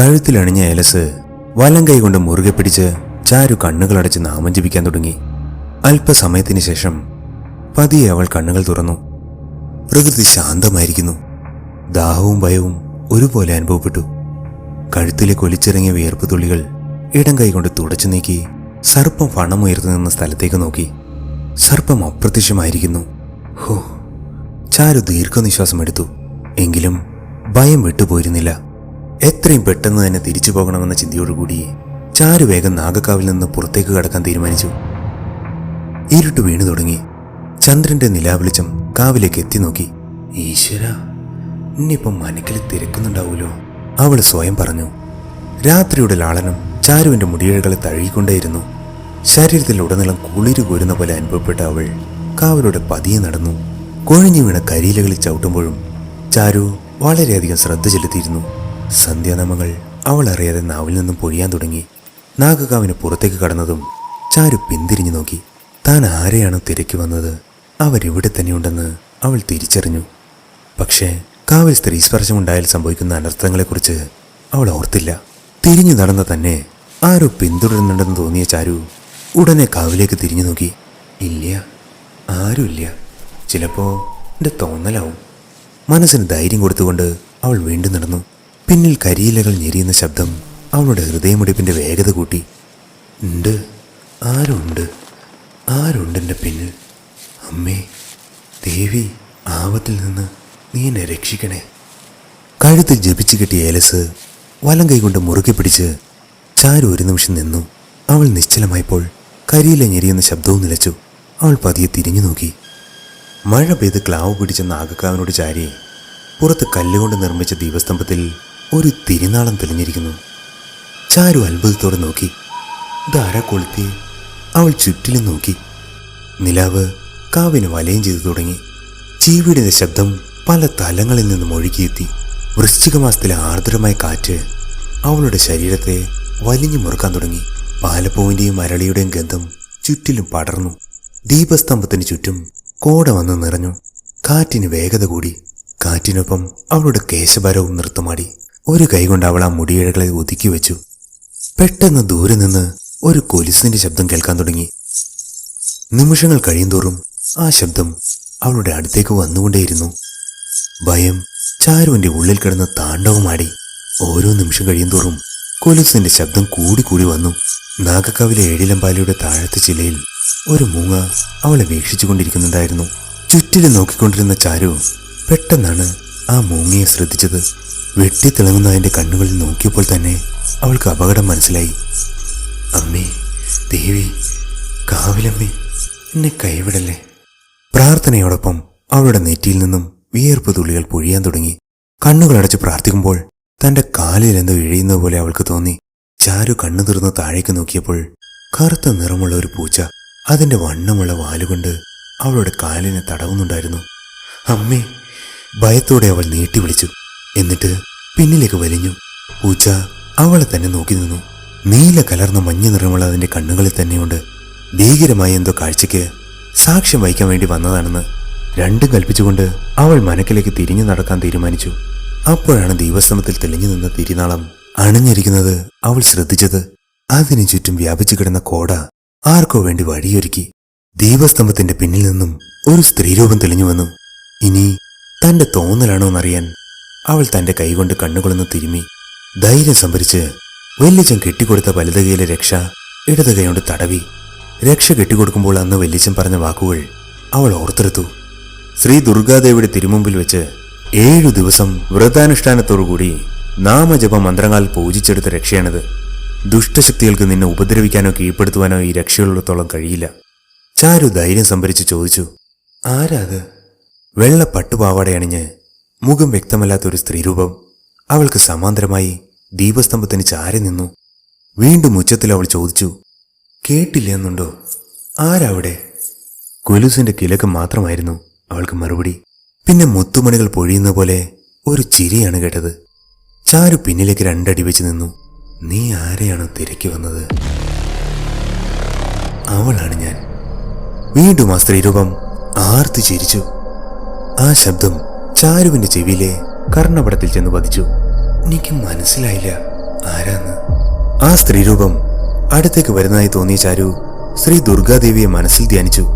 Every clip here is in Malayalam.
കഴുത്തിലണിഞ്ഞ എലസ് വലം കൈകൊണ്ട് മുറുകെ പിടിച്ച് ചാരു കണ്ണുകളടച്ച് നാമം ജപിക്കാൻ തുടങ്ങി. അല്പസമയത്തിന് ശേഷം പതിയെ അവൾ കണ്ണുകൾ തുറന്നു. പ്രകൃതി ശാന്തമായിരിക്കുന്നു. ദാഹവും ഭയവും ഒരുപോലെ അനുഭവപ്പെട്ടു. കഴുത്തിലെ കൊലിച്ചിറങ്ങിയ വിയർപ്പ് തുള്ളികൾ ഇടം കൈകൊണ്ട് തുടച്ചു നീക്കി സർപ്പം ഫണമുയർന്നു നിന്ന സ്ഥലത്തേക്ക് നോക്കി. സർപ്പം അപ്രത്യക്ഷമായിരിക്കുന്നു. ഹോ ചാരു ദീർഘനിശ്വാസം എടുത്തു എങ്കിലും ഭയം വിട്ടുപോയിരുന്നില്ല. എത്രയും പെട്ടെന്ന് തന്നെ തിരിച്ചു പോകണമെന്ന ചിന്തയോടുകൂടി ചാരു വേഗം നാഗക്കാവിൽ നിന്ന് പുറത്തേക്ക് കടക്കാൻ തീരുമാനിച്ചു. ഇരുട്ട് വീണു തുടങ്ങി. ചന്ദ്രന്റെ നിലാവിളിച്ചം കാവിലേക്ക് എത്തി നോക്കി. ഈശ്വര ഇന്നിപ്പം മനക്കിൽ തിരക്കുന്നുണ്ടാവൂലോ അവൾ സ്വയം പറഞ്ഞു. രാത്രിയുടെ ലാളനം ചാരുവിന്റെ മുടിയേഴകളെ തഴുകിക്കൊണ്ടേയിരുന്നു. ശരീരത്തിൽ ഉടനീളം കുളിരു കോരുന്ന പോലെ അനുഭവപ്പെട്ട അവൾ കാവിലൂടെ പതിയെ നടന്നു. കൊഴിഞ്ഞു വീണ കരിയിലകളിൽ ചവിട്ടുമ്പോഴും ചാരു വളരെയധികം ശ്രദ്ധ ചെലുത്തിയിരുന്നു. സന്ധ്യാനാമങ്ങൾ അവൾ അറിയാതെ നാവിൽ നിന്നും പൊഴിയാൻ തുടങ്ങി. നാഗകാവിന് പുറത്തേക്ക് കടന്നതും ചാരു പിന്തിരിഞ്ഞു നോക്കി. താൻ ആരെയാണ് തിരക്കി വന്നത്? അവരിവിടെ തന്നെയുണ്ടെന്ന് അവൾ തിരിച്ചറിഞ്ഞു. പക്ഷേ കാവിൽ സ്ത്രീ സ്പർശമുണ്ടായാൽ സംഭവിക്കുന്ന അനർത്ഥങ്ങളെക്കുറിച്ച് അവൾ ഓർത്തില്ല. തിരിഞ്ഞു നടന്ന തന്നെ ആരോ പിന്തുടരുന്നുണ്ടെന്ന് തോന്നിയ ചാരു ഉടനെ കാവിലേക്ക് തിരിഞ്ഞു നോക്കി. ഇല്ല ആരുമില്ല. ചിലപ്പോൾ എന്റെ തോന്നലാവും. മനസ്സിന് ധൈര്യം കൊടുത്തുകൊണ്ട് അവൾ വീണ്ടും നടന്നു. പിന്നിൽ കരിയിലകൾ ഞെരിയുന്ന ശബ്ദം അവളുടെ ഹൃദയമിടിപ്പിന്റെ വേഗത കൂട്ടി. ഉണ്ട്. ആരുണ്ട്? ആരുണ്ട് എന്റെ പിന്നിൽ? അമ്മേ ദേവി ആപത്തിൽ നിന്ന് നീ എന്നെ രക്ഷിക്കണേ. കഴുത്തിൽ ജപിച്ചു കിട്ടിയ ഏലസ് വലം കൈകൊണ്ട് മുറുകെ പിടിച്ച് ചാരു ഒരു നിമിഷം നിന്നു. അവൾ നിശ്ചലമായപ്പോൾ കരിയില ഞെരിയുന്ന ശബ്ദവും നിലച്ചു. അവൾ പതിയെ തിരിഞ്ഞു നോക്കി. മഴ പെയ്ത് ക്ലാവ് പിടിച്ച നാഗക്കാവിനോട് ചാരി പുറത്ത് കല്ലുകൊണ്ട് നിർമ്മിച്ച ദീപസ്തംഭത്തിൽ ഒരു തിരുനാളം തെളിഞ്ഞിരിക്കുന്നു. ചാരു അത്ഭുതത്തോടെ നോക്കി. ധാരാ കൊളുത്തി അവൾ ചുറ്റിലും നോക്കി. നിലാവ് കാവിന് വലയം ചെയ്തു തുടങ്ങി. ചീവിടിന്റെ ശബ്ദം പല തലങ്ങളിൽ നിന്നും ഒഴുകിയെത്തി. വൃശ്ചിക മാസത്തിലെ ആർദ്രമായ കാറ്റ് അവളുടെ ശരീരത്തെ വലിഞ്ഞു മുറുക്കാൻ തുടങ്ങി. പാലപ്പൂവിന്റെയും അരളിയുടെയും ഗന്ധം ചുറ്റിലും പടർന്നു. ദീപസ്തംഭത്തിന് ചുറ്റും കോട വന്ന് നിറഞ്ഞു. കാറ്റിന് വേഗത കൂടി. കാറ്റിനൊപ്പം അവളുടെ കേശഭാരവും നൃത്തമാടി. ഒരു കൈകൊണ്ട് അവൾ ആ മുടിയിഴകളെ ഒതുക്കി വെച്ചു. പെട്ടെന്ന് ദൂരെ നിന്ന് ഒരു കൊലിസിന്റെ ശബ്ദം കേൾക്കാൻ തുടങ്ങി. നിമിഷങ്ങൾ കഴിയുന്തോറും ആ ശബ്ദം അവളുടെ അടുത്തേക്ക് വന്നുകൊണ്ടേയിരുന്നു. ഭയം ചാരുവിന്റെ ഉള്ളിൽ കിടന്ന് താണ്ഡവമാടി ഓരോ നിമിഷം കഴിയുന്തോറും കൊലുസിന്റെ ശബ്ദം കൂടിക്കൂടി വന്നു. നാഗക്കാവിലെ ഏഴിലമ്പാലിയുടെ താഴത്തെ ചിലയിൽ ഒരു മൂങ്ങ അവളെ വീക്ഷിച്ചുകൊണ്ടിരിക്കുന്നുണ്ടായിരുന്നു. ചുറ്റിലും നോക്കിക്കൊണ്ടിരുന്ന ചാരു പെട്ടെന്നാണ് ആ മൂങ്ങയെ ശ്രദ്ധിച്ചത്. വെട്ടിത്തിളങ്ങുന്ന അതിന്റെ കണ്ണുകളിൽ നോക്കിയപ്പോൾ തന്നെ അവൾക്ക് അപകടം മനസ്സിലായി. അമ്മേ ദേവി കാവിലമ്മേ എന്നെ കൈവിടല്ലേ? പ്രാർത്ഥനയോടൊപ്പം അവളുടെ നെറ്റിയിൽ നിന്നും വിയർപ്പ് തുള്ളികൾ പൊഴിയാൻ തുടങ്ങി. കണ്ണുകളടച്ച് പ്രാർത്ഥിക്കുമ്പോൾ തന്റെ കാലിൽ എന്തോ ഇഴയുന്ന പോലെ അവൾക്ക് തോന്നി. ചാരു കണ്ണു തുറന്ന് താഴേക്ക് നോക്കിയപ്പോൾ കറുത്ത നിറമുള്ള ഒരു പൂച്ച അതിന്റെ വണ്ണമുള്ള വാലുകൊണ്ട് അവളുടെ കാലിനെ തടവുന്നുണ്ടായിരുന്നു. അമ്മേ ഭയത്തോടെ അവൾ നീട്ടി വിളിച്ചു. എന്നിട്ട് പിന്നിലേക്ക് വലിഞ്ഞു. പൂച്ച അവളെ തന്നെ നോക്കി നിന്നു. നീല കലർന്ന മഞ്ഞ നിറമുള്ള അതിന്റെ കണ്ണുകളിൽ തന്നെയുണ്ട്. ഭീകരമായ എന്തോ കാഴ്ചയ്ക്ക് സാക്ഷ്യം വഹിക്കാൻ വേണ്ടി വന്നതാണെന്ന് രണ്ടും കൽപ്പിച്ചുകൊണ്ട് അവൾ മനക്കിലേക്ക് തിരിഞ്ഞു നടക്കാൻ തീരുമാനിച്ചു. അപ്പോഴാണ് ദീപസ്തമത്തിൽ തെളിഞ്ഞു നിന്ന തിരിനാളം അണിഞ്ഞിരിക്കുന്നത് അവൾ ശ്രദ്ധിച്ചത്. അതിനു ചുറ്റും വ്യാപിച്ചു കിടന്ന കോട ആർക്കോ വേണ്ടി വഴിയൊരുക്കി ദീപസ്തംഭത്തിന്റെ പിന്നിൽ നിന്നും ഒരു സ്ത്രീരൂപം തെളിഞ്ഞു വന്നു. ഇനി തന്റെ തോന്നലാണോ എന്നറിയാൻ അവൾ തന്റെ കൈകൊണ്ട് കണ്ണുകളൊന്ന് തിരുമി ധൈര്യം സംഭരിച്ച് വല്യച്ചൻ കെട്ടിക്കൊടുത്ത വലതുകൈയിലെ രക്ഷ ഇടത് കൈകൊണ്ട് തടവി. രക്ഷ കെട്ടിക്കൊടുക്കുമ്പോൾ അന്ന് വല്യച്ചൻ പറഞ്ഞ വാക്കുകൾ അവൾ ഓർത്തെടുത്തു. ശ്രീ ദുർഗാദേവിയുടെ തിരുമുമ്പിൽ വെച്ച് ഏഴു ദിവസം വ്രതാനുഷ്ഠാനത്തോടുകൂടി നാമജപ മന്ത്രങ്ങൾ പൂജിച്ചെടുത്ത രക്ഷയാണിത്. ദുഷ്ടശക്തികൾക്ക് നിന്നെ ഉപദ്രവിക്കാനോ കീഴ്പ്പെടുത്തുവാനോ ഈ രക്ഷയുള്ളിടത്തോളം കഴിയില്ല. ചാരു ധൈര്യം സംഭരിച്ച് ചോദിച്ചു ആരാത്? വെള്ള പട്ടുപാവാടയണിഞ്ഞ് മുഖം വ്യക്തമല്ലാത്ത ഒരു സ്ത്രീരൂപം. അവൾക്ക് സമാന്തരമായി ദീപസ്തംഭത്തിന് ചാരി നിന്നു. വീണ്ടും ഉച്ചത്തിൽ അവൾ ചോദിച്ചു കേട്ടില്ല എന്നുണ്ടോ? ആരാവിടെ? കുലുസിന്റെ കിലക്ക് മാത്രമായിരുന്നു അവൾക്ക് മറുപടി. പിന്നെ മുത്തുമണികൾ പൊഴിയുന്ന പോലെ ഒരു ചിരിയാണ് കേട്ടത്. ചാരു പിന്നിലേക്ക് രണ്ടടി വെച്ച് നിന്നു. നീ ആരെയാണ് തിരക്കി വന്നത്? അവളാണ് ഞാൻ. വീണ്ടും ആ സ്ത്രീരൂപം ആർത്തി ചിരിച്ചു. ആ ശബ്ദം ചാരുവിന്റെ ചെവിയിലെ കർണപടത്തിൽ ചെന്ന് പതിച്ചു എനിക്ക് മനസ്സിലായില്ല ആരാന്ന്. ആ സ്ത്രീരൂപം അടുത്തേക്ക് വരുന്നതായി തോന്നിയ ചാരു ശ്രീ ദുർഗാദേവിയെ മനസ്സിൽ ധ്യാനിച്ചു.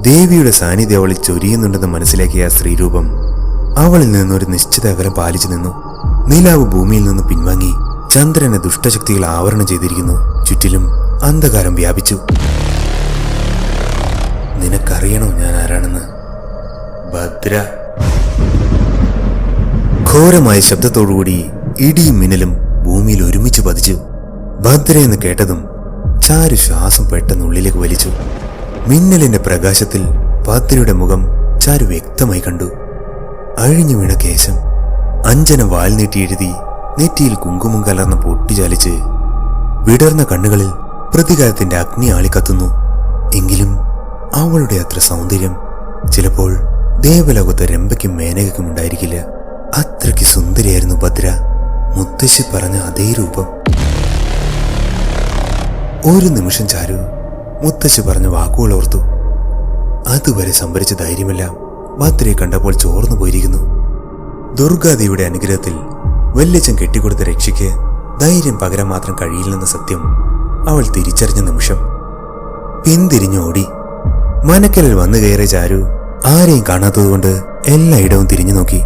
ദേവിയുടെ സാന്നിധ്യം അവളിൽ ചൊരിയുന്നുണ്ടെന്ന് മനസ്സിലാക്കിയ ആ സ്ത്രീരൂപം അവളിൽ നിന്നൊരു നിശ്ചിത അകലം പാലിച്ചു നിന്നു. നിലാവ് ഭൂമിയിൽ നിന്ന് പിൻവാങ്ങി ചന്ദ്രനെ ദുഷ്ടശക്തികൾ ആവരണം ചെയ്തിരിക്കുന്നു. ചുറ്റിലും അന്ധകാരം വ്യാപിച്ചു. നിനക്കറിയണോ ഞാൻ ആരാണെന്ന്? ഭദ്ര. ഘോരമായ ശബ്ദത്തോടുകൂടി ഇടിയും മിന്നലും ഭൂമിയിൽ ഒരുമിച്ച് പതിച്ചു. ഭദ്ര എന്ന് കേട്ടതും ചാരു ശ്വാസം പെട്ടെന്ന് ഉള്ളിലേക്ക് വലിച്ചു. മിന്നലിന്റെ പ്രകാശത്തിൽ ഭദ്രയുടെ മുഖം ചാരു വ്യക്തമായി കണ്ടു. അഴിഞ്ഞു വീണ കേശം അഞ്ജന വാൽ നീട്ടി എഴുതി നെറ്റിയിൽ കുങ്കുമം കലർന്ന പൊട്ടിചാലിച്ച് വിടർന്ന കണ്ണുകളിൽ പ്രതികാരത്തിന്റെ അഗ്നി ആളിക്കത്തുന്നു എങ്കിലും അവളുടെ അത്ര സൗന്ദര്യം ചിലപ്പോൾ ദേവലോകത്തെ രംഭയ്ക്കും മേനകയ്ക്കും ഉണ്ടായിരിക്കില്ല. അത്രയ്ക്ക് സുന്ദരിയായിരുന്നു ഭദ്ര. മുത്തശ്ശി പറഞ്ഞ അതേ രൂപം. ഒരു നിമിഷം ചാരു മുത്തശ്ശി പറഞ്ഞ വാക്കുകൾ ഓർത്തു. അതുവരെ സംഭരിച്ച ധൈര്യമെല്ലാം ഭദ്രയെ കണ്ടപ്പോൾ ചോർന്നു പോയിരിക്കുന്നു. ദുർഗാദേവിയുടെ അനുഗ്രഹത്തിൽ വല്യച്ചൻ കെട്ടിക്കൊടുത്ത രക്ഷയ്ക്ക് ധൈര്യം പകരം മാത്രം കഴിയില്ലെന്ന സത്യം അവൾ തിരിച്ചറിഞ്ഞ നിമിഷം. പിന്തിരിഞ്ഞോടി. മനക്കലിൽ വന്നു കയറിയ ചാരു ആരെയും കാണാത്തതുകൊണ്ട് എല്ലായിടവും തിരിഞ്ഞു നോക്കി.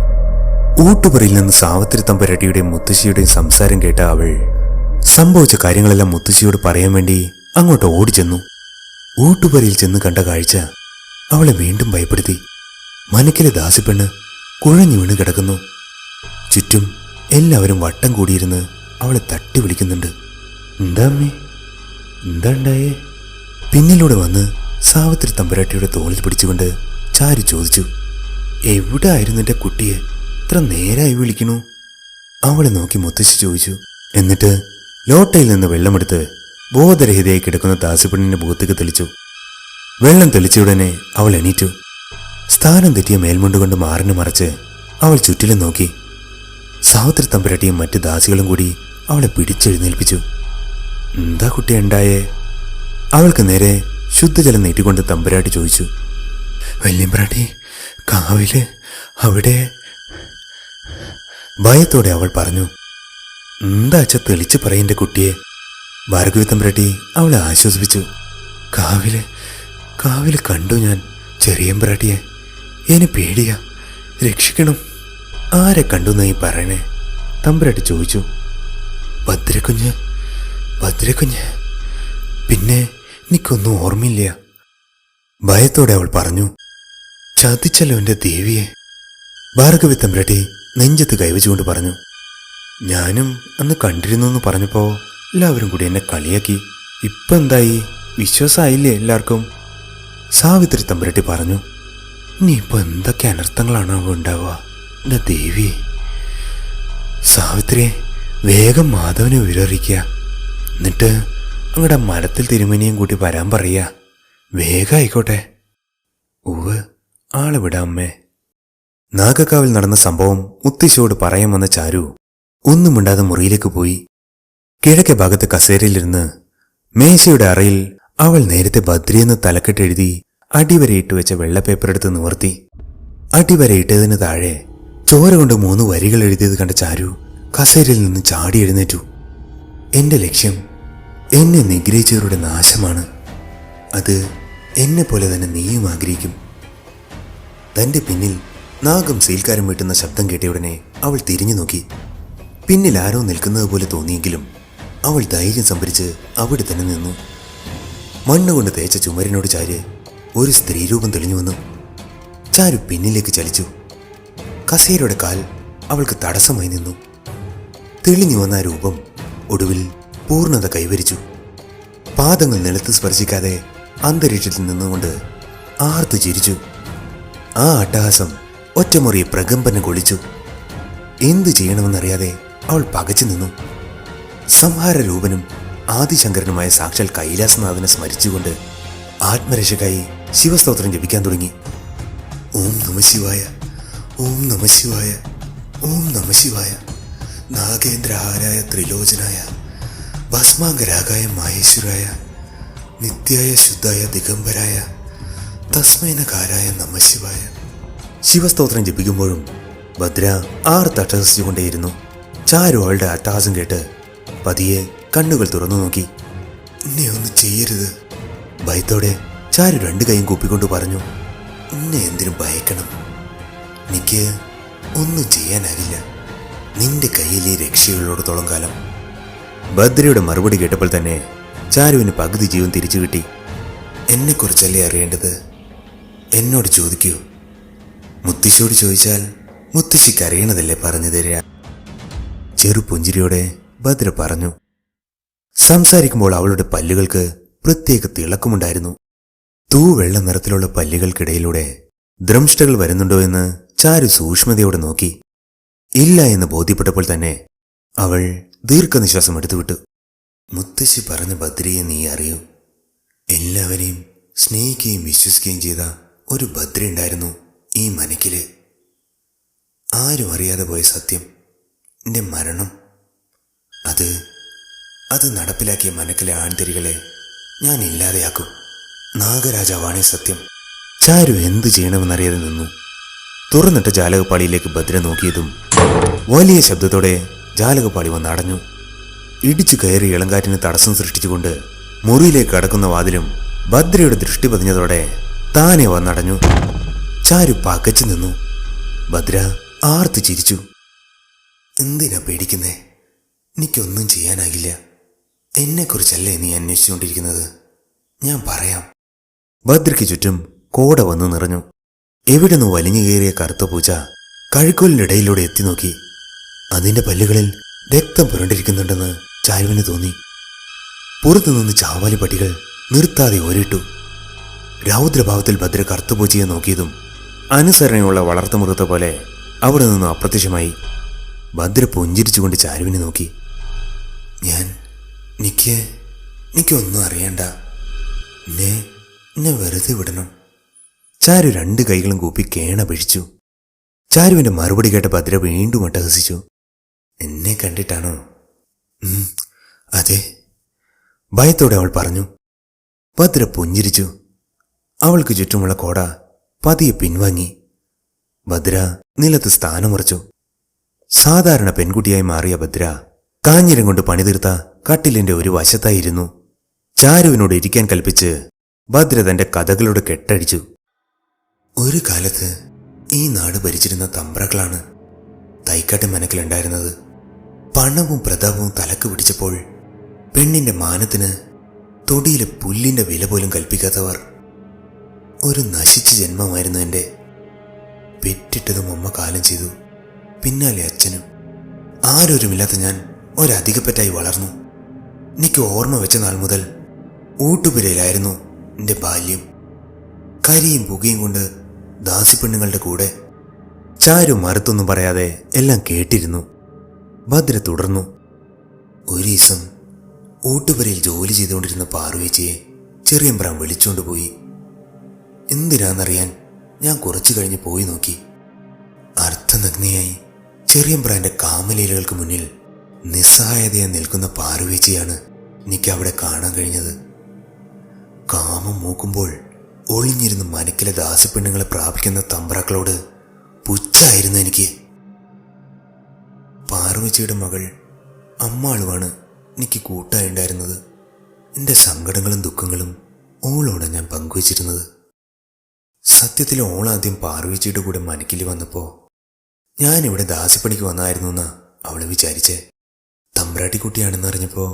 ഊട്ടുപുറയിൽ നിന്ന് സാവത്രി തമ്പരട്ടിയുടെയും മുത്തശ്ശിയുടെയും സംസാരം കേട്ട അവൾ സംഭവിച്ച കാര്യങ്ങളെല്ലാം മുത്തശ്ശിയോട് പറയാൻ വേണ്ടി അങ്ങോട്ട് ഓടിച്ചെന്നു. ഊട്ടുപുരയിൽ ചെന്ന് കണ്ട കാഴ്ച അവളെ വീണ്ടും ഭയപ്പെടുത്തി. മനക്കിലെ ദാസിപ്പെണ്ണ് കുഴഞ്ഞു വീണ് കിടക്കുന്നു. ചുറ്റും എല്ലാവരും വട്ടം കൂടിയിരുന്ന് അവളെ തട്ടി വിളിക്കുന്നുണ്ട്. എന്താ അമ്മേ? എന്താ ഉണ്ടായേ? പിന്നിലൂടെ വന്ന് സാവിത്രി തമ്പുരാട്ടിയുടെ തോളിൽ പിടിച്ചുകൊണ്ട് ചാരു ചോദിച്ചു. എവിടെ ആയിരുന്നു എന്റെ കുട്ടിയെ? ഇത്ര നേരായി വിളിക്കണു? അവളെ നോക്കി മുത്തശ്ശി ചോദിച്ചു. എന്നിട്ട് ലോട്ടയിൽ നിന്ന് വെള്ളമെടുത്ത് ബോധരഹിതയായി കിടക്കുന്ന ദാസിപ്പെണ്ണിന്റെ മുഖത്തേക്ക് തെളിച്ചു. വെള്ളം തെളിച്ചയുടനെ അവൾ എണീറ്റു. സ്ഥാനം തെറ്റിയ മേൽമുണ്ടുകൊണ്ട് മാറിന് മറച്ച് അവൾ ചുറ്റിലും നോക്കി. സാവിത്രി തമ്പുരട്ടിയും മറ്റു ദാസികളും കൂടി അവളെ പിടിച്ചെഴുന്നേൽപ്പിച്ചു. എന്താ കുട്ടി ഉണ്ടായേ? അവൾക്ക് നേരെ ശുദ്ധജലം നീട്ടിക്കൊണ്ട് തമ്പുരാട്ടി ചോദിച്ചു. വല്യമ്പ്രാട്ടി കാവിൽ അവിടെ ഭയത്തോടെ അവൾ പറഞ്ഞു എന്താ അച്ഛ തെളിച്ച് കുട്ടിയെ? ഭാർഗവി തമ്പുരാട്ടി അവളെ ആശ്വസിപ്പിച്ചു. കാവിലെ കാവിൽ കണ്ടു ഞാൻ ചെറിയമ്പ്രാട്ടിയെ എന്നെ പേടിയാ. രക്ഷിക്കണം. ആരെ കണ്ടു നീ പറയണേ? തമ്പുരാട്ടി ചോദിച്ചു. ഭദ്രക്കുഞ്ഞ് ഭദ്രക്കുഞ്ഞ് പിന്നെ നിക്കൊന്നും ഓർമ്മയില്ല. ഭയത്തോടെ അവൾ പറഞ്ഞു ചതിച്ചല്ലോ എന്റെ ദേവിയെ. ഭാർഗവി തമ്പ്രട്ടി നെഞ്ചത്ത് കൈവച്ചുകൊണ്ട് പറഞ്ഞു ഞാനും അന്ന് കണ്ടിരുന്നു എന്ന് പറഞ്ഞപ്പോ എല്ലാവരും കൂടി എന്നെ കളിയാക്കി. ഇപ്പൊ എന്തായി? വിശ്വാസമായില്ലേ എല്ലാവർക്കും? സാവിത്രി തമ്പുരട്ടി പറഞ്ഞു ഇനി ഇപ്പൊ എന്തൊക്കെ അനർത്ഥങ്ങളാണ് അവ ഉണ്ടാവുക? എന്റെ ദേവി സാവിത്രി വേഗം മാധവനെ ഉയരറിയിക്കുക എന്നിട്ട് അങ്ങടെ മരത്തിൽ തിരുമനിയും കൂട്ടി വരാൻ പറയുക. വേഗം ആയിക്കോട്ടെ. ഉവ് ആളെ വിടാം നാഗക്കാവിൽ നടന്ന സംഭവം മുത്തശ്ശിയോട് പറയാമെന്ന ചാരു ഒന്നും മിണ്ടാതെ മുറിയിലേക്ക് പോയി. കിഴക്കേ ഭാഗത്ത് കസേരയിലിരുന്ന് മേശയുടെ അറയിൽ അവൾ നേരത്തെ ഭദ്രിയെന്ന് തലക്കെട്ടെഴുതി അടിവരയിട്ട് വെച്ച വെള്ളപ്പേപ്പർ എടുത്ത് നിവർത്തി. അടിവരയിട്ടതിന് താഴെ ചോര കൊണ്ട് മൂന്ന് വരികൾ എഴുതിയത് കണ്ട ചാരു കസേരയിൽ നിന്ന് ചാടി എഴുന്നേറ്റു. എന്റെ ലക്ഷ്യം എന്നെ നിഗ്രഹിച്ചവരുടെ നാശമാണ്. അത് എന്നെ പോലെ തന്നെ നീയും ആഗ്രഹിക്കും. തന്റെ പിന്നിൽ നാഗം സീൽക്കാരം വീട്ടുന്ന ശബ്ദം കേട്ടയുടനെ അവൾ തിരിഞ്ഞു നോക്കി. പിന്നിൽ ആരോ നിൽക്കുന്നത് പോലെ തോന്നിയെങ്കിലും അവൾ ധൈര്യം സംഭരിച്ച് അവിടെ തന്നെ നിന്നു. മണ്ണുകൊണ്ട് തേച്ച ചുമരിനോട് ചാര് ഒരു സ്ത്രീരൂപം തെളിഞ്ഞു വന്നു. ചാരു പിന്നിലേക്ക് ചലിച്ചു. കസേരയുടെ കാൽ അവൾക്ക് തടസ്സമായി നിന്നു. തെളിഞ്ഞു വന്ന രൂപം ഒടുവിൽ പൂർണത കൈവരിച്ചു. പാദങ്ങൾ നിലത്ത് സ്പർശിക്കാതെ അന്തരീക്ഷത്തിൽ നിന്നുകൊണ്ട് ആർത്തു ചിരിച്ചു. ആ അട്ടഹാസം ഒറ്റമുറി പ്രകമ്പനം കൊളിച്ചു. എന്തു ചെയ്യണമെന്നറിയാതെ അവൾ പകച്ചു നിന്നു. സംഹാര രൂപനും ആദിശങ്കരനുമായ സാക്ഷാൽ കൈലാസനാഥനെ സ്മരിച്ചുകൊണ്ട് ആത്മരക്ഷക്കായി ശിവസ്തോത്രം ജപിക്കാൻ തുടങ്ങി. ഓം നമശിവായ ഓം നമശിവായ ഓം നമശിവായ നാഗേന്ദ്രഹാരായ ത്രിലോചനായ ഭസ്മാങ്കരാഗായ മഹേശ്വരായ നിത്യായ ശുദ്ധായ ദിഗംബരായ തസ്മൈനകാരായ നമശിവായ ശിവസ്തോത്രം ജപിക്കുമ്പോഴും ഭദ്ര ആർ തട്ടഹസിച്ചുകൊണ്ടേയിരുന്നു ചാരു അവളുടെ അട്ടഹാസം കേട്ട് പതിയെ കണ്ണുകൾ തുറന്നു നോക്കി. എന്നെ ഒന്നും ചെയ്യരുത്. ഭയത്തോടെ ചാരു രണ്ട് കൈയും കൂപ്പിക്കൊണ്ട് പറഞ്ഞു എന്നെ എന്തിനും ഭയക്കണം. എനിക്ക് ഒന്നും ചെയ്യാനാകില്ല. നിന്റെ കയ്യിലെ രക്ഷയുള്ളിടത്തോളം കാലം. ഭദ്രയുടെ മറുപടി കേട്ടപ്പോൾ തന്നെ ചാരുവിന് പകുതി ജീവൻ തിരിച്ചു കിട്ടി. എന്നെക്കുറിച്ചല്ലേ അറിയേണ്ടത്? എന്നോട് ചോദിക്കൂ. മുത്തശ്ശിയോട് ചോദിച്ചാൽ മുത്തശ്ശിക്ക് അറിയണതല്ലേ പറഞ്ഞു തരിക? ചെറു പുഞ്ചിരിയോടെ ഭദ്ര പറഞ്ഞു സംസാരിക്കുമ്പോൾ അവളുടെ പല്ലുകൾക്ക് പ്രത്യേക തിളക്കമുണ്ടായിരുന്നു. തൂവെള്ള നിറത്തിലുള്ള പല്ലുകൾക്കിടയിലൂടെ ദ്രംഷ്ടകൾ വരുന്നുണ്ടോ എന്ന് ചാരു സൂക്ഷ്മതയോടെ നോക്കി. ഇല്ല എന്ന് ബോധ്യപ്പെട്ടപ്പോൾ തന്നെ അവൾ ദീർഘനിശ്വാസം എടുത്തുവിട്ടു. മുത്തശ്ശി പറഞ്ഞ ഭദ്രയെ നീ അറിയൂ. എല്ലാവരെയും സ്നേഹിക്കുകയും വിശ്വസിക്കുകയും ചെയ്ത ഒരു ഭദ്രയുണ്ടായിരുന്നു. ഈ മനക്കിൽ ആരും അറിയാതെ പോയ സത്യം എന്റെ മരണം. അത് അത് നടപ്പിലാക്കിയ മനക്കിലെ ആൺതിരികളെ ഞാൻ ഇല്ലാതെയാക്കും. നാഗരാജാവാണേ സത്യം. ചാരു എന്തു ചെയ്യണമെന്നറിയാതെ നിന്നു. തുറന്നിട്ട ജാലകപ്പാളിയിലേക്ക് ഭദ്ര നോക്കിയതും വലിയ ശബ്ദത്തോടെ ജാലകപ്പാളി വന്നടഞ്ഞു ഇടിച്ചു കയറി ഇളങ്കാറ്റിന് തടസ്സം സൃഷ്ടിച്ചുകൊണ്ട് മുറിയിലേക്ക് കടക്കുന്ന വാതിലും ഭദ്രയുടെ ദൃഷ്ടി പതിഞ്ഞതോടെ താനെ വന്നടഞ്ഞു. ചാരു പകച്ചു നിന്നു. ഭദ്ര ആർത്തു ചിരിച്ചു. എന്തിനാ പേടിക്കുന്നേ? എനിക്കൊന്നും ചെയ്യാനാകില്ല എന്നെക്കുറിച്ചല്ലേ നീ അന്വേഷിച്ചുകൊണ്ടിരിക്കുന്നത്? ഞാൻ പറയാം. ഭദ്രയ്ക്ക് ചുറ്റും കോട വന്നു നിറഞ്ഞു. എവിടെ നിന്ന് വലിഞ്ഞു കയറിയ കറുത്ത പൂച്ച കഴുക്കോലിനിടയിലൂടെ എത്തി നോക്കി. അതിന്റെ പല്ലുകളിൽ രക്തം പുരണ്ടിരിക്കുന്നുണ്ടെന്ന് ചാരുവിന് തോന്നി. പുറത്തു നിന്ന് ചാവാലി പട്ടികൾ നിർത്താതെ ഓരിട്ടു. രൗദ്രഭാവത്തിൽ ഭദ്ര കറുത്തുപൂച്ചയെ നോക്കിയതും അനുസരണയുള്ള വളർത്തുമൃഗത്തെ പോലെ അവിടെ നിന്ന് അപ്രത്യക്ഷമായി ഭദ്ര പുഞ്ചിരിച്ചുകൊണ്ട് ചാരുവിനെ നോക്കി. ഞാൻ നിക്ക് എനിക്കൊന്നും അറിയണ്ട. എന്നെ എന്നെ വെറുതെ വിടണം. ചാരു രണ്ട് കൈകളും കൂപ്പി കേണ പിഴിച്ചു ചാരുവിന്റെ മറുപടി കേട്ട ഭദ്ര വീണ്ടും അട്ടഹസിച്ചു. എന്നെ കണ്ടിട്ടാണോ? അതെ. ഭയത്തോടെ അവൾ പറഞ്ഞു. ഭദ്ര പുഞ്ചിരിച്ചു. അവൾക്ക് ചുറ്റുമുള്ള കോട പതിയെ പിൻവാങ്ങി. ഭദ്ര നിലത്ത് സ്ഥാനമുറച്ചു. സാധാരണ പെൺകുട്ടിയായി മാറിയ ഭദ്ര കാഞ്ഞിരം കൊണ്ട് പണിതീർത്ത കട്ടിലിന്റെ ഒരു വശത്തായിരുന്നു. ചാരുവിനോട് ഇരിക്കാൻ കൽപ്പിച്ച് ഭദ്ര തന്റെ കഥകളോട് കെട്ടടിച്ചു ഒരു കാലത്ത് ഈ നാട് ഭരിച്ചിരുന്ന തമ്പ്രകളാണ് തൈക്കാട്ടെ മനക്കിലുണ്ടായിരുന്നത്. പണവും പ്രതാപവും തലക്ക് പിടിച്ചപ്പോൾ പെണ്ണിന്റെ മാനത്തിന് തൊടിയിലെ പുല്ലിന്റെ വില പോലും കൽപ്പിക്കാത്തവർ ഒരു നശിച്ച ജന്മമായിരുന്നു എന്റെ പെറ്റിട്ടതും അമ്മ കാലം ചെയ്തു. പിന്നാലെ അച്ഛനും. ആരൊരുമില്ലാത്ത ഞാൻ ഒരധികപ്പറ്റായി വളർന്നു. എനിക്ക് ഓർമ്മ വെച്ച നാൾ മുതൽ ഊട്ടുപുരയിലായിരുന്നു എന്റെ ബാല്യം. കരിയും പുകയും കൊണ്ട് ദാസിപ്പെണ്ണുങ്ങളുടെ കൂടെ ചാരു മറുത്തൊന്നും പറയാതെ എല്ലാം കേട്ടിരുന്നു. ഭദ്ര തുടർന്നു. ഒരു ദിവസം ഊട്ടുപുരയിൽ ജോലി ചെയ്തുകൊണ്ടിരുന്ന പാർവേച്ചിയെ ചെറിയമ്പ്രാൻ വിളിച്ചുകൊണ്ടുപോയി എന്തിനാന്നറിയാൻ? ഞാൻ കുറച്ചു കഴിഞ്ഞ് പോയി നോക്കി. അർത്ഥനഗ്നയായി ചെറിയമ്പ്രാന്റെ കാമലീലകൾക്ക് മുന്നിൽ നിസ്സഹായതയായി നിൽക്കുന്ന പാർവേച്ചിയാണ് എനിക്ക് അവിടെ കാണാൻ കഴിഞ്ഞത്. കാമം മൂക്കുമ്പോൾ ഒളിഞ്ഞിരുന്ന് മനക്കിലെ ദാസപ്പെണ്ണുങ്ങളെ പ്രാപിക്കുന്ന തമ്പ്രാക്കളോട് പുച്ഛായിരുന്നു എനിക്ക്. പാർവച്ചിയുടെ മകൾ അമ്മാളുമാണ് എനിക്ക് കൂട്ടായുണ്ടായിരുന്നത് എന്റെ സങ്കടങ്ങളും ദുഃഖങ്ങളും ഓളോടെ ഞാൻ പങ്കുവച്ചിരുന്നത്. സത്യത്തിൽ ഓളാദ്യം പാർവീച്ചിയുടെ കൂടെ മനക്കിൽ വന്നപ്പോ ഞാനിവിടെ ദാസപ്പണിക്ക് വന്നായിരുന്നു എന്ന് അവൾ വിചാരിച്ചേ. തമ്പ്രാട്ടിക്കുട്ടിയാണെന്ന് അറിഞ്ഞപ്പോ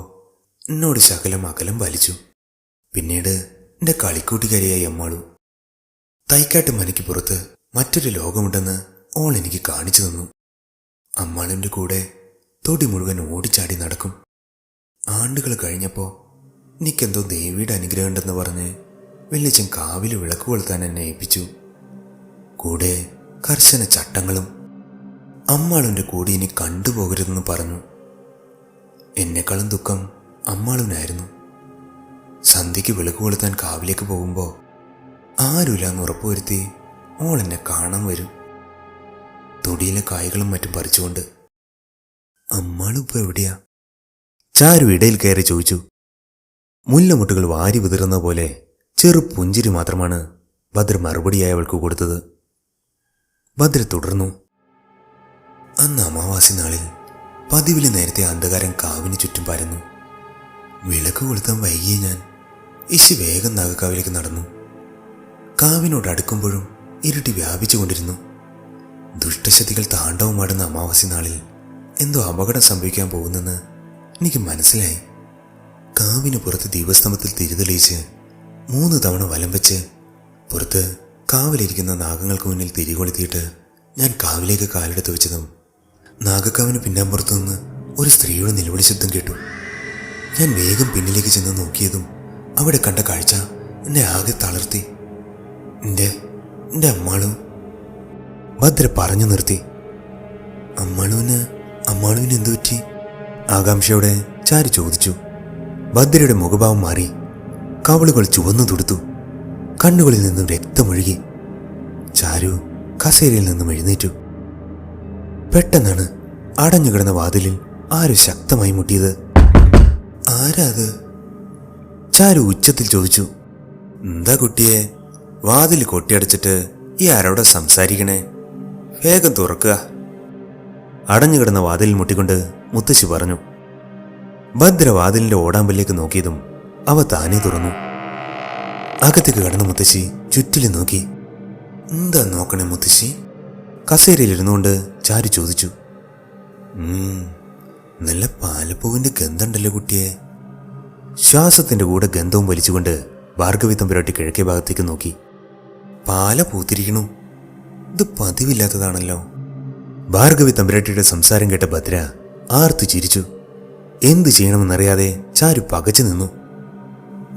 എന്നോട് ശകലം അകലം വലിച്ചു. പിന്നീട് എന്റെ കളിക്കൂട്ടുകാരിയായി അമ്മാളു തൈക്കാട്ട് മനയ്ക്ക് പുറത്ത് മറ്റൊരു ലോകമുണ്ടെന്ന് ഓൾ എനിക്ക് കാണിച്ചു തന്നു. അമ്മാളിന്റെ കൂടെ തൊടി മുഴുവൻ ഓടിച്ചാടി നടക്കും. ആണ്ടുകൾ കഴിഞ്ഞപ്പോ എനിക്കെന്തോ ദേവിയുടെ അനുഗ്രഹം ഉണ്ടെന്ന് പറഞ്ഞ് വെള്ളിച്ചൻ കാവിൽ വിളക്ക് കൊളുത്താൻ എന്നെ ഏൽപ്പിച്ചു. കൂടെ കർശന ചട്ടങ്ങളും അമ്മാളുന്റെ കൂടെ ഇനി കണ്ടുപോകരുതെന്ന് പറഞ്ഞു. എന്നെക്കാളും ദുഃഖം അമ്മാളുനായിരുന്നു. സന്ധ്യയ്ക്ക് വിളക്ക് കൊളുത്താൻ കാവിലേക്ക് പോകുമ്പോൾ ആരുമില്ലാന്ന് ഉറപ്പുവരുത്തി ഓൾ എന്നെ കാണാൻ വരും. തൊടിയിലെ കായ്കളും മറ്റും പറിച്ചുകൊണ്ട് അമ്മാളിപ്പോ എവിടെയാ? ചാരു ഇടയിൽ കയറി ചോദിച്ചു. മുല്ലമുട്ടുകൾ വാരി വിതിർന്ന പോലെ ചെറു പുഞ്ചിരി മാത്രമാണ് ഭദ്ര മറുപടിയായി അവൾക്ക് കൊടുത്തത്. ഭദ്ര തുടർന്നു. അന്ന് അമാവാസി നാളിൽ പതിവിൽ നേരത്തെ അന്ധകാരം കാവിന് ചുറ്റും പരന്നു. വിളക്ക് കൊളുത്താൻ വൈകിയ ഞാൻ ഇശി വേഗം നാഗക്കാവിലേക്ക് നടന്നു. കാവിനോട് അടുക്കുമ്പോഴും ഇരുട്ടി വ്യാപിച്ചു കൊണ്ടിരുന്നു. ദുഷ്ടശക്തികൾ താണ്ഡവമാടുന്ന അമാവാസി നാളിൽ എന്തോ അപകടം സംഭവിക്കാൻ പോകുന്നെന്ന് എനിക്ക് മനസ്സിലായി. കാവിന് പുറത്ത് ദീപസ്തംഭത്തിൽ തിരിതെളിയിച്ച് മൂന്ന് തവണ വലം വെച്ച് പുറത്ത് കാവിലിരിക്കുന്ന നാഗങ്ങൾക്ക് മുന്നിൽ തിരികൊളുത്തിയിട്ട് ഞാൻ കാവിലേക്ക് കാലെടുത്ത് വെച്ചതും നാഗക്കാവിന് പിന്നാമ്പുറത്തു നിന്ന് ഒരു സ്ത്രീയുടെ നിലവിളി ശബ്ദം കേട്ടു. ഞാൻ വേഗം പിന്നിലേക്ക് ചെന്ന് നോക്കിയതും അവിടെ കണ്ട കാഴ്ച എന്നെ ആകെ തളർത്തി. എന്റെ എന്റെ അമ്മാളും ഭദ്ര പറഞ്ഞു നിർത്തി. അമ്മാളുവിന് അമ്മാളുവിന് എന്തു പറ്റി ആകാംക്ഷയോടെ ചാരി ചോദിച്ചു. ഭദ്രയുടെ മുഖഭാവം മാറി. കവളുകൾ ചുവന്നു തുടുത്തു. കണ്ണുകളിൽ നിന്നും രക്തമൊഴുകി. ചാരു കസേരയിൽ നിന്നും എഴുന്നേറ്റു. പെട്ടെന്നാണ് അടഞ്ഞുകിടന്ന വാതിലിൽ ആരും ശക്തമായി മുട്ടിയത്. ആരാ അത്? ചാരു ഉച്ചത്തിൽ ചോദിച്ചു. എന്താ കുട്ടിയെ? വാതിൽ കൊട്ടിയടച്ചിട്ട് ഈ ആരോടെ സംസാരിക്കണേ? വേഗം തുറക്കുക. അടഞ്ഞുകിടന്ന വാതിലിൽ മുട്ടിക്കൊണ്ട് മുത്തശ്ശി പറഞ്ഞു. ഭദ്ര ഓടാമ്പലിലേക്ക് നോക്കിയതും അവ താനേ തുറന്നു. അകത്തേക്ക് കടന്ന മുത്തശ്ശി ചുറ്റിലും നോക്കി. എന്താ നോക്കണേ മുത്തശ്ശി? കസേരയിൽ ഇരുന്നുകൊണ്ട് ചാരു ചോദിച്ചു. "ഉം, നല്ല പാലപ്പൂവിന്റെ ഗന്ധമുണ്ടല്ലോ കുട്ടിയെ. ശ്വാസത്തിന്റെ കൂടെ ഗന്ധവും വലിച്ചുകൊണ്ട് ഭാർഗവി തമ്പുരാട്ടി കിഴക്കേ ഭാഗത്തേക്ക് നോക്കി. പാല പൂത്തിരിക്കണു. ഇത് പതിവില്ലാത്തതാണല്ലോ. ഭാർഗവി തമ്പുരാട്ടിയുടെ സംസാരം കേട്ട ഭദ്ര ആർത്തു ചിരിച്ചു. എന്തു ചെയ്യണമെന്നറിയാതെ ചാരു പകച്ചു നിന്നു.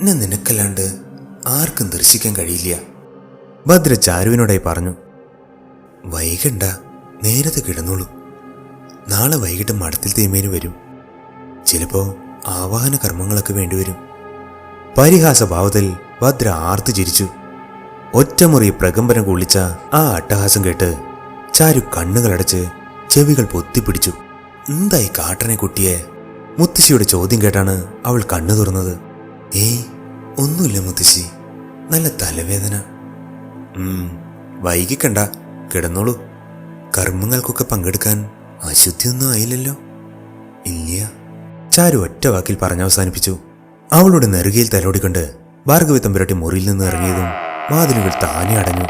എന്നെ നിനക്കല്ലാണ്ട് ആർക്കും ദർശിക്കാൻ കഴിയില്ല. ഭദ്ര ചാരുവിനോടായി പറഞ്ഞു വൈകണ്ട നേരത്തെ കിടന്നോളൂ. നാളെ വൈകിട്ട് മഠത്തിൽ തേമേന് വരും. ചിലപ്പോ ആവാഹന കർമ്മങ്ങളൊക്കെ വേണ്ടിവരും പരിഹാസഭാവത്തിൽ ഭദ്ര ആർത്തു ചിരിച്ചു. ഒറ്റമുറി പ്രകമ്പനം കൊള്ളിച്ച ആ അട്ടഹാസം കേട്ട് ചാരു കണ്ണുകളടച്ച് ചെവികൾ പൊത്തിപ്പിടിച്ചു. എന്തായി കാട്ടനെ കുട്ടിയെ? മുത്തശ്ശിയുടെ ചോദ്യം കേട്ടാണ് അവൾ കണ്ണു തുറന്നത് ഏയ് ഒന്നുമില്ല മുത്തശ്ശി. നല്ല തലവേദന. വൈകി വൈകിക്കണ്ട. കിടന്നോളൂ. കർമ്മങ്ങൾക്കൊക്കെ പങ്കെടുക്കാൻ അശുദ്ധിയൊന്നും ആയില്ലല്ലോ. ഇല്ല. ചാരു ഒറ്റ വാക്കിൽ പറഞ്ഞവസാനിപ്പിച്ചു. അവളുടെ നെറുകയിൽ തലോടിക്കൊണ്ട് ഭാർഗവി തമ്പുരട്ടി മുറിയിൽ നിന്ന് ഇറങ്ങിയതും വാതിലുകൾ താനെ അടഞ്ഞു.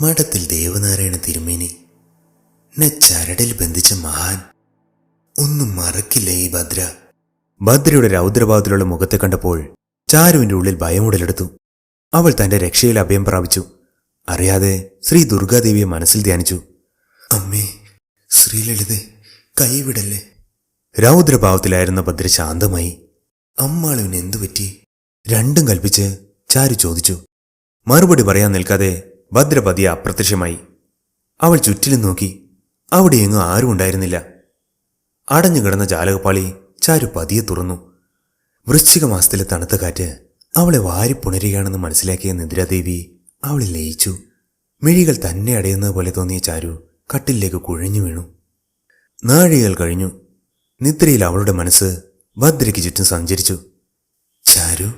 മഠത്തിൽ ദേവനാരായണ തിരുമേനി. ചരടിൽ ബന്ധിച്ച മഹാൻ. ഒന്നും മറക്കില്ല ഈ ഭദ്ര. ഭദ്രയുടെ രൗദ്രഭാവത്തിലുള്ള മുഖത്തെ കണ്ടപ്പോൾ ചാരുവിന്റെ ഉള്ളിൽ ഭയം ഉടലെടുത്തു അവൾ തന്റെ രക്ഷയിൽ അഭയം പ്രാപിച്ചു. അറിയാതെ ശ്രീ ദുർഗാദേവിയെ മനസ്സിൽ ധ്യാനിച്ചു. അമ്മേ ശ്രീലളിതെ കൈവിടല്ലേ? രൗദ്രഭാവത്തിലായിരുന്ന ഭദ്ര ശാന്തമായി. അമ്മാളുവിന് എന്തു പറ്റി? രണ്ടും കൽപ്പിച്ച് ചാരു ചോദിച്ചു. മറുപടി പറയാൻ നിൽക്കാതെ ഭദ്രപതി അപ്രത്യക്ഷമായി. അവൾ ചുറ്റിലും നോക്കി. അവിടെയെങ്ങും ആരും ഉണ്ടായിരുന്നില്ല. അടഞ്ഞു കിടന്ന ജാലകപ്പാളി ചാരു പതിയെ തുറന്നു. വൃശ്ചിക മാസത്തിലെ തണുത്ത കാറ്റ് അവളെ വാരിപ്പുണരുകയാണെന്ന് മനസ്സിലാക്കിയ നിദ്രാദേവി അവളെ ലയിച്ചു. മിഴികൾ തന്നെ അടയുന്നത് പോലെ തോന്നിയ ചാരു കട്ടിലേക്ക് കുഴഞ്ഞു വീണു. നാഴികൾ കഴിഞ്ഞു. നിദ്രയിൽ അവളുടെ മനസ്സ് ഭദ്രയ്ക്ക് ചുറ്റും സഞ്ചരിച്ചു. ചാരു?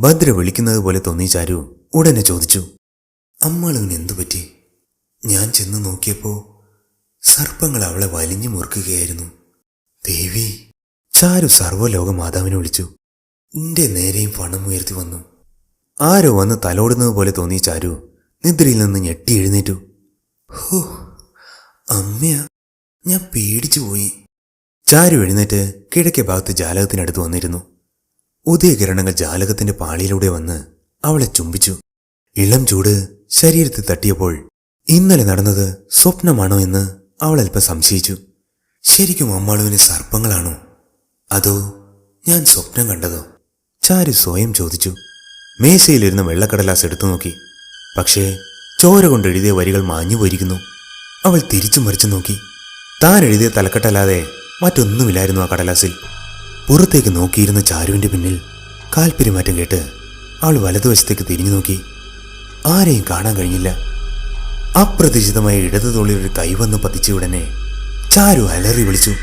ഭദ്ര വിളിക്കുന്നത് പോലെ തോന്നി ചാരു ഉടനെ ചോദിച്ചു. അമ്മളവിന് എന്തു പറ്റി? ഞാൻ ചെന്ന് നോക്കിയപ്പോ സർപ്പങ്ങൾ അവളെ വലിഞ്ഞു മുറുക്കുകയായിരുന്നു. ദേവി ചാരു സർവലോക മാതാവിനെ വിളിച്ചു. എന്റെ നേരെയും പണം ഉയർത്തി വന്നു. ആരോ വന്ന് തലോടുന്നത് പോലെ തോന്നി ചാരു. നിദ്രയിൽ നിന്ന് ഞെട്ടി എഴുന്നേറ്റു. ഹോ അമ്മയാ ഞാൻ പേടിച്ചു പോയി. ചാരു എഴുന്നേറ്റ് കിഴക്കേ ഭാഗത്ത് ജാലകത്തിനടുത്ത് വന്നിരുന്നു. ഉദയകിരണങ്ങൾ ജാലകത്തിന്റെ പാളിയിലൂടെ വന്ന് അവളെ ചുംബിച്ചു. ഇളം ചൂട് ശരീരത്തിൽ തട്ടിയപ്പോൾ ഇന്നലെ നടന്നത് സ്വപ്നമാണോ എന്ന് അവൾ സംശയിച്ചു. ശരിക്കും അമ്മാളുവിന് സർപ്പങ്ങളാണോ? അതോ ഞാൻ സ്വപ്നം കണ്ടതോ? ചാരു സ്വയം ചോദിച്ചു. മേശയിലിരുന്ന വെള്ളക്കടലാസ് എടുത്തു നോക്കി. പക്ഷേ ചോര കൊണ്ട് എഴുതിയ വരികൾ മാഞ്ഞു പോയിരിക്കുന്നു. അവൾ തിരിച്ചു മറിച്ചു നോക്കി. താൻ എഴുതിയ തലക്കെട്ടല്ലാതെ മറ്റൊന്നുമില്ലായിരുന്നു ആ കടലാസിൽ. പുറത്തേക്ക് നോക്കിയിരുന്ന ചാരുവിന്റെ പിന്നിൽ കാൽപ്പെരുമാറ്റം കേട്ട് അവൾ വലതുവശത്തേക്ക് തിരിഞ്ഞു നോക്കി. ആരെയും കാണാൻ കഴിഞ്ഞില്ല. അപ്രതീക്ഷിതമായ ഇടതു തോളിൽ ഒരു കൈവന്ന് പതിച്ച ഉടനെ ചാരു അലറി വിളിച്ചു.